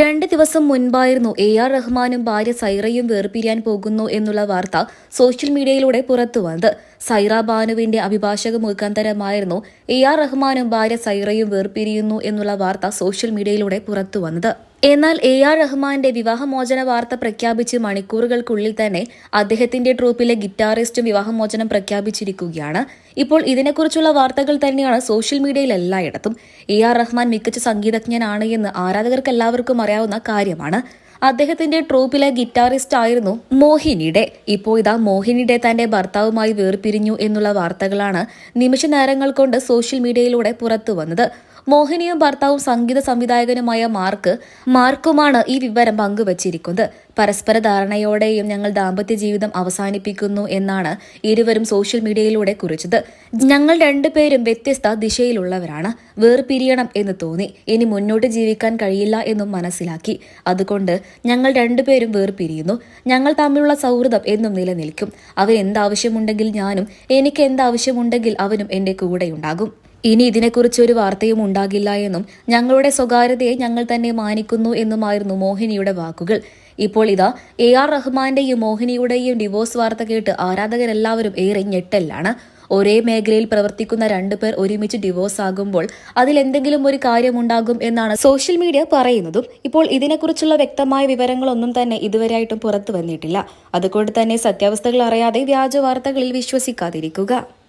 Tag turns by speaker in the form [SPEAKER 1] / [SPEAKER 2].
[SPEAKER 1] രണ്ട് ദിവസം മുൻപായിരുന്നു A R റഹ്മാനും ഭാര്യ സൈറയും വേർപിരിയാൻ പോകുന്നു എന്നുള്ള വാർത്ത സോഷ്യൽ മീഡിയയിലൂടെ പുറത്തുവന്നത് സൈറ ബാനുവിന്റെ അഭിഭാഷക മുഖാന്തരമായിരുന്നു എ ആർ റഹ്മാനും ഭാര്യ സൈറയും വേർപിരിയുന്നു എന്നുള്ള വാർത്ത സോഷ്യൽ മീഡിയയിലൂടെ പുറത്തു വന്നത്. എന്നാൽ എ ആർ റഹ്മാന്റെ വിവാഹമോചന വാർത്ത പ്രഖ്യാപിച്ച് മണിക്കൂറുകൾക്കുള്ളിൽ തന്നെ അദ്ദേഹത്തിന്റെ ട്രൂപ്പിലെ ഗിറ്റാറിസ്റ്റും വിവാഹമോചനം പ്രഖ്യാപിച്ചിരിക്കുകയാണ്. ഇപ്പോൾ ഇതിനെക്കുറിച്ചുള്ള വാർത്തകൾ തന്നെയാണ് സോഷ്യൽ മീഡിയയിൽ എല്ലായിടത്തും. എ ആർ റഹ്മാൻ മികച്ച സംഗീതജ്ഞനാണ് എന്ന് ആരാധകർക്ക് എല്ലാവർക്കും അറിയാവുന്ന കാര്യമാണ്. അദ്ദേഹത്തിന്റെ ട്രൂപ്പിലെ ഗിറ്റാറിസ്റ്റ് ആയിരുന്നു മോഹിനിയുടെ. ഇപ്പോൾ ഇതാ മോഹിനിയുടെ തന്റെ ഭർത്താവുമായി വേർപിരിഞ്ഞു എന്നുള്ള വാർത്തകളാണ് നിമിഷ നേരങ്ങൾ കൊണ്ട് സോഷ്യൽ മീഡിയയിലൂടെ പുറത്തു വന്നത് മോഹിനിയും ഭർത്താവും സംഗീത സംവിധായകനുമായ മാർക്ക് മാർക്കുമാണ് ഈ വിവരം പങ്കുവച്ചിരിക്കുന്നത്. പരസ്പര ധാരണയോടെയും ഞങ്ങൾ ദാമ്പത്യ ജീവിതം അവസാനിപ്പിക്കുന്നു എന്നാണ് ഇരുവരും സോഷ്യൽ മീഡിയയിലൂടെ കുറിച്ചത്. ഞങ്ങൾ രണ്ടുപേരും വ്യത്യസ്ത ദിശയിലുള്ളവരാണ്. വേർപിരിയണം എന്ന് തോന്നി. ഇനി മുന്നോട്ട് ജീവിക്കാൻ കഴിയില്ല എന്നും മനസ്സിലാക്കി. അതുകൊണ്ട് ഞങ്ങൾ രണ്ടുപേരും വേർപിരിയുന്നു. ഞങ്ങൾ തമ്മിലുള്ള സൗഹൃദം എന്നും നിലനിൽക്കും. അവ എന്താവശ്യമുണ്ടെങ്കിൽ ഞാനും എനിക്ക് എന്താവശ്യമുണ്ടെങ്കിൽ അവനും എന്റെ കൂടെയുണ്ടാകും. ഇനി ഇതിനെക്കുറിച്ച് ഒരു വാർത്തയും ഉണ്ടാകില്ല എന്നും ഞങ്ങളുടെ സ്വകാര്യതയെ ഞങ്ങൾ തന്നെ മാനിക്കുന്നു എന്നുമായിരുന്നു മോഹിനിയുടെ വാക്കുകൾ. ഇപ്പോൾ ഇതാ എ ആർ റഹ്മാന്റെയും മോഹിനിയുടെയും ഡിവോഴ്സ് വാർത്ത കേട്ട് ആരാധകരെല്ലാവരും ഏറെ ഞെട്ടലാണ് ഒരേ മേഖലയിൽ പ്രവർത്തിക്കുന്ന രണ്ടുപേർ ഒരുമിച്ച് ഡിവോഴ്സ് ആകുമ്പോൾ അതിൽ എന്തെങ്കിലും ഒരു കാര്യമുണ്ടാകും എന്നാണ് സോഷ്യൽ മീഡിയ പറയുന്നതും. ഇപ്പോൾ ഇതിനെക്കുറിച്ചുള്ള വ്യക്തമായ വിവരങ്ങളൊന്നും തന്നെ ഇതുവരെയായിട്ടും പുറത്തു വന്നിട്ടില്ല. അതുകൊണ്ട് തന്നെ സത്യാവസ്ഥകൾ അറിയാതെ വ്യാജ വാർത്തകളിൽ വിശ്വസിക്കാതിരിക്കുക.